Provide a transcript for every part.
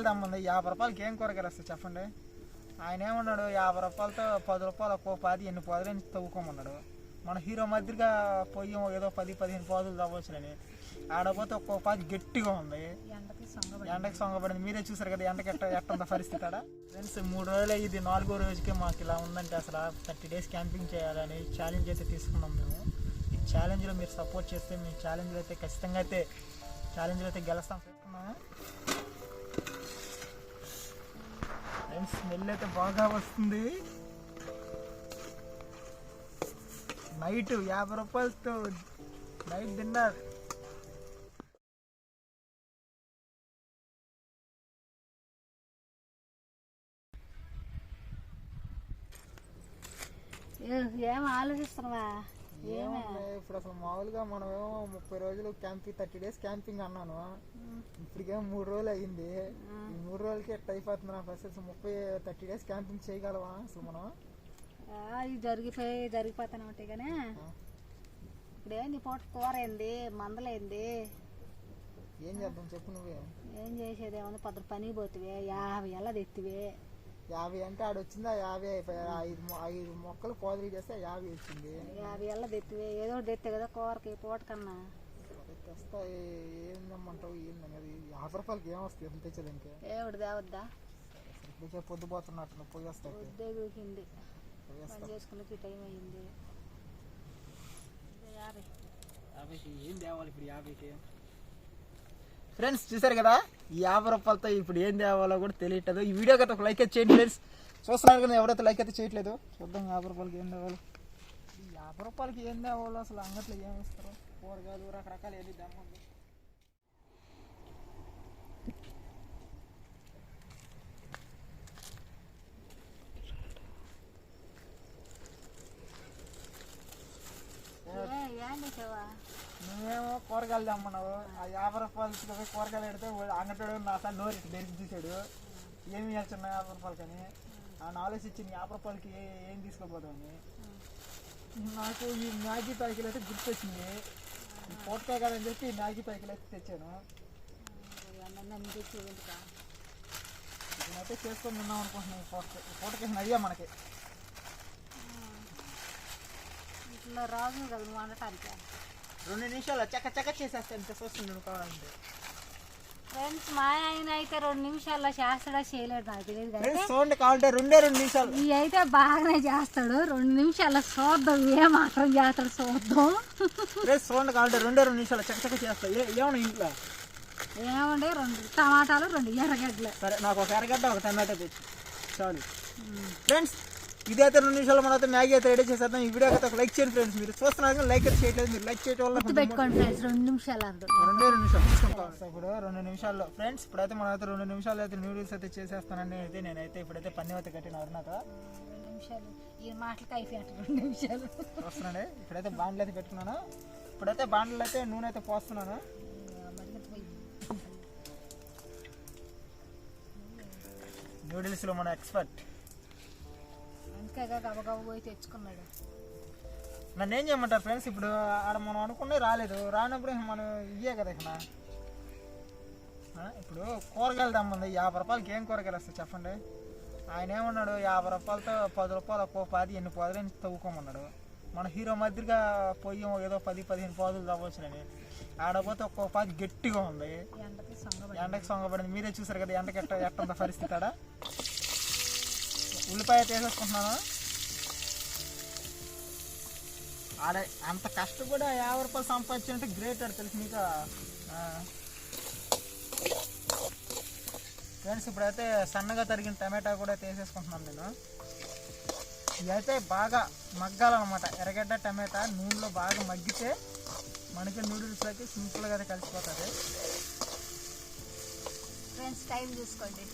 కూరగాయలు దమ్ముంది యాభై రూపాయలకి ఏం కూరగాయలు వస్తాయి చెప్పండి? ఆయన ఏమన్నాడు యాభై రూపాయలతో పది రూపాయలు ఒక్కో పాది ఎన్ని పాదులు తవ్వుకోమన్నాడు. మన హీరో మధ్యగా పొయ్యి ఏదో పది పదిహేను పాదులు తవ్వచ్చులని. ఆడపోతే ఒక్కో పాది గట్టిగా ఉంది. ఎండకి సొంగ ఎండకి సొంగబడింది. మీరే చూసారు కదా ఎండకి ఎట్ట ఎట్టుందా పరిస్థితి ఆడ. ఫ్రెండ్స్ మూడు రోజులు ఇది నాలుగో రోజుకి మాకు ఇలా ఉందంటే అసలు థర్టీ డేస్ క్యాంపింగ్ చేయాలని ఛాలెంజ్ అయితే తీసుకున్నాం మేము. ఈ ఛాలెంజ్లో మీరు సపోర్ట్ చేస్తే మేము ఛాలెంజ్లో అయితే ఖచ్చితంగా అయితే ఛాలెంజ్లో అయితే గెలుస్తాం. స్మెల్ అయితే బాగా వస్తుంది. నైట్ యాభై రూపాయలతో నైట్ డిన్నర్ ఏం ఆలోచిస్తున్నావా? ఏముంది ఇప్పుడు అసలు మామూలుగా మనం ఏమో ముప్పై రోజులు క్యాంపింగ్ థర్టీ డేస్ క్యాంపింగ్ అన్నాను. ఇప్పటికేమో మూడు రోజులు అయ్యింది. ఈ మూడు రోజులకి ఎట్ట అయిపోతుంది నాకు అసలు. ముప్పై థర్టీ డేస్ క్యాంపింగ్ చేయగలవా అసలు మనం? ఇది జరిగిపోయి జరిగిపోతానే ఉంటాయి కానీ ఇప్పుడు ఏంది పూట? కూర ఏంది? మందలేంది ఏం చేద్దాం చెప్పు నువ్వే. ఏం చేసేది? ఏముంది? పొద్దున పనికి పోతివే యాభై ఎలా తెత్తివే. యాభై అంటే ఆడ వచ్చిందా యాభై ఐదు ఐదు మొక్కలు పోదరి చేస్తే యాభై వచ్చింది. యాభై ఎలా తెత్తివే ఏదో ఒకటి తెత్తే కదా కూరకి పూట కన్నా సరే తెస్తా ఏ- తెమ్మంటావు ఏంది యాభై రూపాయలకి ఏం వస్తుంది ఎంత తెచ్చేది ఇంకే ఏమిటి దేవద్దా ఇప్పటికే పొద్దుపోతున్నట్టు పోయి వస్తాయి. ఉద్దే దూకింది. చేసుకునేకి టైం అయింది. ఇదే యాభై యాభైకి ఏం తేవాలి ఇప్పుడు యాభైకి? ఫ్రెండ్స్ చూసారు కదా? ఈ యాభై రూపాయలతో ఇప్పుడు ఏం తేవాలో కూడా తెలియట్లేదు. ఈ వీడియోకి అయితే ఒక లైక్ అయితే చేయండి ఫ్రెండ్స్ చూస్తున్నారు కదా ఎవరైతే లైక్ అయితే చేయట్లేదు? చూద్దాం యాభై రూపాయలకి ఏం తేవాలి. ఈ యాభై రూపాయలకి ఏం తేవాలో అసలు అంగట్లో ఏం ఇస్తారు కూరగాయలు రకరకాలు ఏది దమ్ముంది ఏ ఏం చేసావా నువ్వేమో కూరగాయలు తెమ్మన్నావు ఆ యాభై రూపాయలు పోయి కూరగాయలు పెడితే అంగటాడు నా సార్ నోరు ఇటు చూశాడు ఏమి ఇవ్వాల్సిన యాభై రూపాయలకని ఆయన ఆలోచించింది యాభై రూపాయలకి ఏం తీసుకోపోతామని నాకు ఈ మ్యాగీ ప్యాకెట్ అయితే గుర్తొచ్చింది. వచ్చింది పూటకాయ కదని చెప్పి ఈ మ్యాగీ ప్యాకెట్ అయితే తెచ్చాను. నన్ను నేనైతే చేసుకొని ఉన్నాం అనుకుంటున్నాను ఈ పూటకి అయ్యా మనకి. ఇట్లా రాజు కదా నువ్వు వండటానికి రెండు నిమిషాలు చక్క చక్క చేసేస్తాను చూస్తుంది నువ్వు కావాలంటే ఫ్రెండ్స్ మా ఆయన అయితే రెండు నిమిషాల్లో చేస్తాడా చేయలేడు నాకు తెలియదు కానీ ఫ్రెండ్స్ చూడండి కావాలంటే రెండే రెండు నిమిషాలు. ఈ అయితే బాగానే చేస్తాడు. రెండు నిమిషాల్లో చూద్దాం ఏ మాత్రం చేస్తాడు చూద్దాం చూడండి కావాలంటే రెండే రెండు నిమిషాలు చక్క చక్క చేస్తా. ఏ ఏమన్నా ఇంట్లో? ఏమండి రెండు టమాటాలు రెండు ఎర్రగడ్డలు. సరే నాకు ఒక ఎర్రగడ్డ ఒక టమాటో తెచ్చు చాలు. ఫ్రెండ్స్ ఇదైతే రెండు నిమిషాలు మనం అయితే మ్యాగీ అయితే రెడీ చేసేద్దాం. ఈ వీడియో అయితే ఒక లైక్ చేయండి ఫ్రెండ్స్ మీరు చూస్తున్నారు కానీ లైక్ అయితే చేయట్లేదు. మీరు లైక్ చేయడం వల్ల కొంచెం పెట్టుకోండి ఫ్రెండ్స్ రెండు నిమిషాలు రెండే రెండు నిమిషాలు ఇప్పుడు రెండు నిమిషాల్లో. ఫ్రెండ్స్ ఇప్పుడైతే మనం అయితే రెండు నిమిషాలు అయితే నూడిల్స్ అయితే చేసేస్తానండి. అయితే నేనైతే ఇప్పుడైతే పన్నె అయితే కట్టిన అరుణాక. రెండు నిమిషాలు. ఈ మాటలకి అయిపోయాడు రెండు నిమిషాలు. వస్తున్నాండి ఇప్పుడైతే బాండ్లు అయితే పెట్టుకున్నాను. ఇప్పుడైతే బాండ్లు అయితే నూనె అయితే పోస్తున్నాను. మరిగిపోయి నూడిల్స్లో మన ఎక్స్పర్ట్ అందుకే గబగబ పోయి తెచ్చుకున్నాడు. నన్ను ఏం చేయమంటారు ఫ్రెండ్స్? ఇప్పుడు ఆడ మనం అనుకునే రాలేదు. రానప్పుడు ఇంక మనం ఇయ్యే కదా ఇక్కడ ఇప్పుడు కూరగాయలు దమ్ముంది యాభై రూపాయలకి ఏం కూరగాయలు వస్తాయి చెప్పండి? ఆయన ఏమన్నాడు? యాభై రూపాయలతో పది రూపాయలు ఒక్కో పాది ఎన్ని పాదులు తవ్వుకోమన్నాడు. మన హీరో మధ్యగా పొయ్యి ఏదో పది పదిహేను పాదులు తవ్వచ్చులని. ఆడపోతే ఒక్కో పాది గట్టిగా ఉంది. ఎండకి సొంగ ఎండకి సొంగబడింది. మీరే చూసారు కదా ఎండకి ఎట్ట ఎట్టుందా పరిస్థితి ఆడ. ఉల్లిపాయ తీసేసుకుంటున్నాను ఆడ అంత కష్టపడి కూడా యాభై రూపాయలు సంపాదించాలంటే గ్రేట్ ఆడ తెలుసు మీకు. ఫ్రెండ్స్ ఇప్పుడైతే సన్నగా తరిగిన టమాటా కూడా తీసేసుకుంటున్నాను నేను. ఇదైతే బాగా మగ్గాలన్నమాట. ఎర్రగడ్డ టమాటా నూనెలో బాగా మగ్గితే మనకి నూడిల్స్లోకి సింపుల్గా అయితే కలిసిపోతుంది. ఫ్రెండ్స్ టైం చూసుకోండి.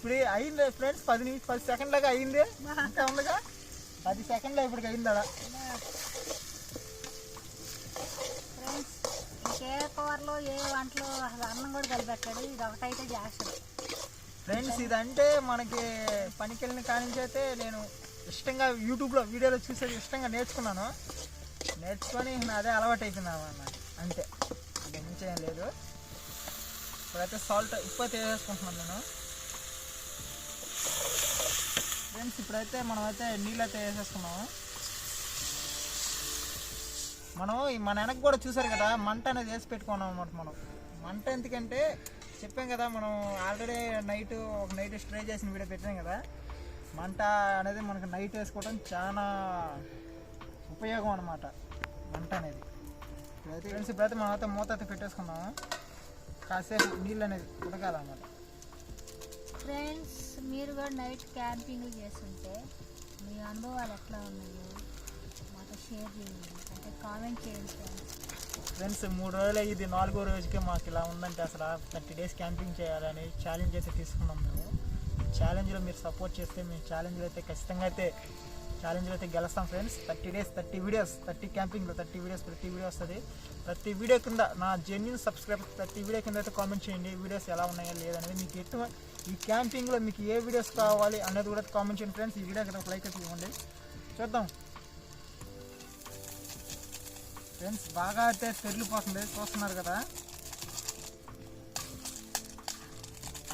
ఇప్పుడు అయింది ఫ్రెండ్స్ పది నిమిషం పది సెకండ్లుగా అయింది. ఇంకా ఉందిగా. పది సెకండ్లో ఇప్పుడు అయింది అలా ఇంకే కూరలో ఏ వంటలు అసలు అన్నం కూడా కలిపెట్టాడు ఇది ఒకటైతే చేస్తాడు ఫ్రెండ్స్ ఇదంటే మనకి పనికి వెళ్ళిన కాడి నుంచి అయితే నేను ఇష్టంగా యూట్యూబ్లో వీడియోలో చూసేది ఇష్టంగా నేర్చుకున్నాను. నేర్చుకొని అదే అలవాటు అయిపోయింది అన్నమాట. అంతే. ఏం లేదు. ఇప్పుడైతే సాల్ట్ ఉప్పు అయితే వేసుకుంటున్నాను నేను. ఫ్రెండ్స్ ఇప్పుడైతే మనమైతే అయితే వేసేసుకున్నాము. మనం మన వెనక్కి కూడా చూసారు కదా మంట అనేది వేసి పెట్టుకున్నాం అనమాట మనం. మంట ఎందుకంటే చెప్పాం కదా మనం ఆల్రెడీ నైట్ ఒక నైట్ స్ట్రే చేసిన వీడియో పెట్టాం కదా. మంట అనేది మనకు నైట్ వేసుకోవడం చాలా ఉపయోగం అనమాట మంట అనేది. ఇప్పుడైతే ఫ్రెండ్స్ ఇప్పుడైతే మనం అయితే మూత అయితే పెట్టేసుకున్నాము. కాసేపు నీళ్ళు అనేది ఉడకాలన్నమాట. ఫ్రెండ్స్ మీరు కూడా నైట్ క్యాంపింగ్ చేస్తుంటే మీ అనుభవాలు ఎట్లా ఉన్నాయో మాతో షేర్ చేయండి. అంటే కామెంట్ చేయండి ఫ్రెండ్స్. ఫ్రెండ్స్ మూడు రోజులు ఇది. నాలుగో రోజుకే మాకు ఇలా ఉందంటే అసలు థర్టీ డేస్ క్యాంపింగ్ చేయాలని ఛాలెంజ్ అయితే తీసుకున్నాం మేము. ఛాలెంజ్లో మీరు సపోర్ట్ చేస్తే మేము ఛాలెంజ్లో అయితే ఖచ్చితంగా అయితే ఛాలెంజ్లో అయితే గెలుస్తాం friends. Thirty days thirty videos thirty క్యాంపింగ్లో thirty videos ప్రతి వీడియో వస్తుంది. ప్రతి వీడియో కింద నా జెన్యున్ సబ్స్క్రైబర్ ప్రతి వీడియో కింద అయితే కామెంట్ చేయండి. వీడియోస్ ఎలా ఉన్నాయో లేదనేది మీకు ఎటువంటి ఈ క్యాంపింగ్లో మీకు ఏ వీడియోస్ కావాలి అనేది కూడా కామెంట్ చేయండి ఫ్రెండ్స్. ఈ వీడియో ఒక లైక్ అయితే ఇవ్వండి. చూద్దాం. ఫ్రెండ్స్ బాగా అయితే తెరిలిపోతుంది చూస్తున్నారు కదా?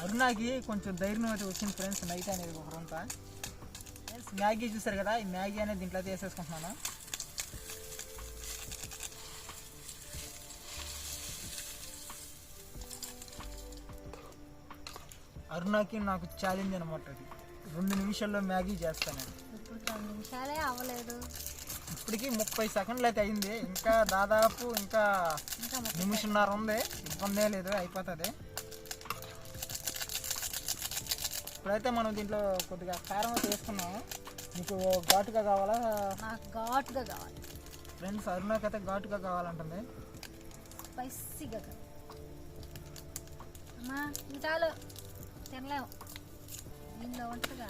అరుణాకి కొంచెం ధైర్యం అయితే వచ్చింది ఫ్రెండ్స్ నైట్ అనేది ఒక ఫ్రెండ్స్ మ్యాగీ చూసారు కదా? ఈ మ్యాగీ అనేది దీంట్లో అయితే వేసేసుకుంటున్నాను. అరుణాకి నాకు ఛాలెంజ్ అనమాట అది. రెండు నిమిషాల్లో మ్యాగీ చేస్తాను నేను. ఇప్పుడు రెండు నిమిషాలే అవ్వలేదు. ఇప్పటికి ముప్పై సెకండ్లు అయితే అయింది. ఇంకా దాదాపు ఇంకా నిమిషన్నర ఉంది. ఇబ్బంది లేదు అయిపోతుంది. ఇప్పుడైతే మనం దీంట్లో కొద్దిగా కారం అయితే వేసుకున్నాము మీకు ఘాటుగా కావాలా? నాకు ఘాటుగా కావాలి. ఫ్రెండ్స్ అరుణాకైతే ఘాటుగా కావాలంటుంది. స్పైసీగా కావాలి. తినలేము దీనిలో ఉంటుందిగా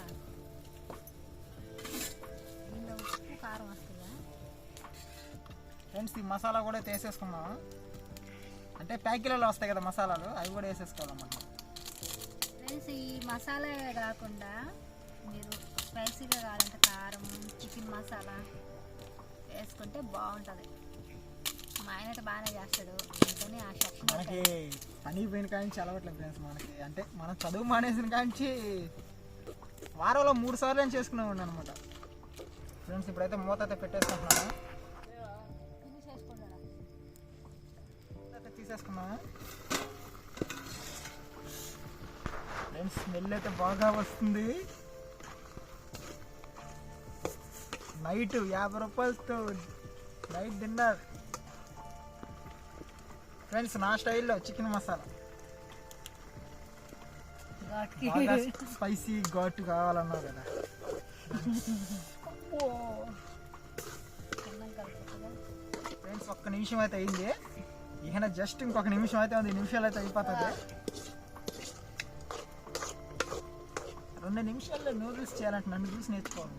దీనిలో ఉప్పు కారం వస్తుందా? ఫ్రెండ్స్ ఈ మసాలా కూడా వేసేసుకున్నాము అంటే ప్యాకెట్లో వస్తాయి కదా మసాలాలు అవి కూడా వేసేసుకోవాలన్నమాట ఫ్రెండ్స్ ఈ మసాలా కాకుండా మీరు స్పైసీగా కావాలంటే కారం చికెన్ మసాలా వేసుకుంటే బాగుంటుంది. మా ఆయన అయితే బాగానే చేస్తాడు. అందుకని ఆ సెక్షన్ మనకి పని పోయిన కాంచి అలవట్లేదు ఫ్రెండ్స్ మనకి. అంటే మనం చదువు మానేసిన కాంచి వారంలో మూడు సార్లు ఏం చేసుకున్నామండి అనమాట ఫ్రెండ్స్ ఇప్పుడైతే మూత అయితే పెట్టేసుకుంటున్నాను. మూత అయితే తీసేసుకున్నాము ఫ్రెండ్స్ స్మెల్ అయితే బాగా వస్తుంది. నైట్ యాభై రూపాయలతో నైట్ డిన్నర్. ఫ్రెండ్స్ నా స్టైల్లో చికెన్ మసాలా. బాగా స్పైసీ ఘాటు కావాలన్నావు కదా. ఫ్రెండ్స్ ఒక్క నిమిషం అయితే అయింది. ఇక జస్ట్ ఇంకొక నిమిషం అయితే ఉంది. నిమిషాలు అయితే అయిపోతుంది. రెండు నిమిషాల్లో నూడిల్స్ చేయాలంటే నన్ను చూసి నేర్చుకోవాలి.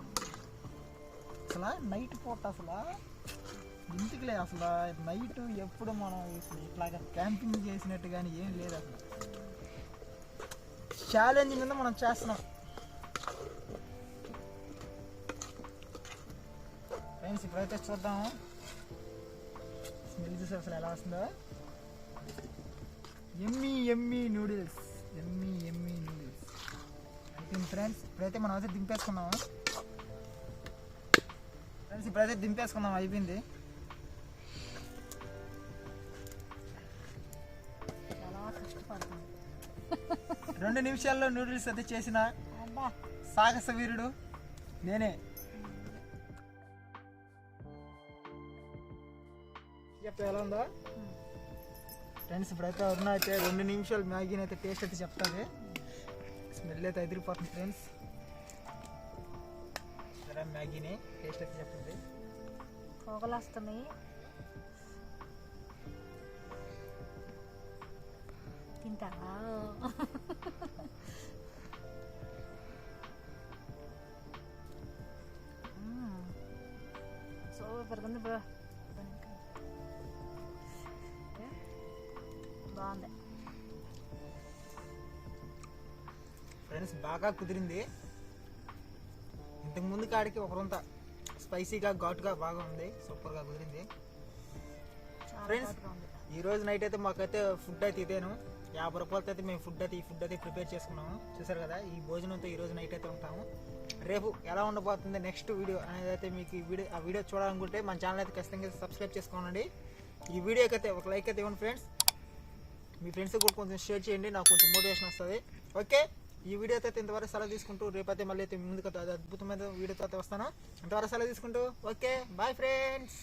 అసలు నైట్ పూట అసలు. ఇంటికిలే అసలు? నైట్ ఎప్పుడు మనం అసలు ఇట్లాగా క్యాంపింగ్ చేసినట్టు కానీ ఏం లేదు అసలు. ఛాలెంజ్ మీద మనం చేస్తున్నాం. ఫ్రెండ్స్ ఇప్పుడైతే చూద్దాము స్మెల్ చూసి అసలు ఎలా వస్తుందో. ఎమ్మీ ఎమ్మీ నూడిల్స్ ఎమ్మీ ఎమ్మీ నూడిల్స్ అయిపోయింది ఫ్రెండ్స్ ఇప్పుడైతే మనం అయితే దింపేసుకున్నాము ఫ్రెండ్స్ ఇప్పుడైతే దింపేసుకున్నాం అయిపోయింది. రెండు నిమిషాల్లో నూడిల్స్ అయితే చేసిన అబ్బా సాహస వీరుడు నేనే. చెప్తా ఎలా ఉందో? ఫ్రెండ్స్ ఇప్పుడైతే అరుణ అయితే రెండు నిమిషాలు మ్యాగీని అయితే టేస్ట్ అయితే చెప్తాది. స్మెల్ అయితే ఎదిరిపోతుంది ఫ్రెండ్స్ సరే మ్యాగీని టేస్ట్ అయితే చెప్తుంది. పొగలు వస్తున్నాయి తింటావా? ఫ్రెండ్స్ బాగా కుదిరింది. ఇంతకు ముందు కాడికి ఒక రొంత స్పైసీగా ఘాటుగా బాగా ఉంది. సూపర్గా కుదిరింది. ఉంది. ఈ రోజు నైట్ అయితే మాకైతే ఫుడ్ అయితే ఇదేను. యాభై రూపాయలతో అయితే మేము ఫుడ్ అయితే ఈ ఫుడ్ అయితే ప్రిపేర్ చేసుకున్నాము. చూసారు కదా ఈ భోజనంతో ఈ రోజు నైట్ అయితే ఉంటాము. రేపు ఎలా ఉండబోతుంది నెక్స్ట్ వీడియో అనేది అయితే మీకు ఈ వీడియో ఆ వీడియో చూడాలనుకుంటే మన ఛానల్ అయితే ఖచ్చితంగా సబ్స్క్రైబ్ చేసుకోనండి. ఈ వీడియోకి అయితే ఒక లైక్ అయితే ఇవ్వండి ఫ్రెండ్స్ మీ ఫ్రెండ్స్ కూడా కొంచెం షేర్ చేయండి నాకు కొంచెం మోటివేషన్ వస్తుంది. ఓకే ఈ వీడియోతో అయితే ఇంతవరకు సెలవు తీసుకుంటూ రేపైతే మళ్ళీ అయితే ముందుకు అద్భుతమైన వీడియోతో అయితే వస్తాను. అంతవరకు సెలవు తీసుకుంటూ ఓకే బాయ్ ఫ్రెండ్స్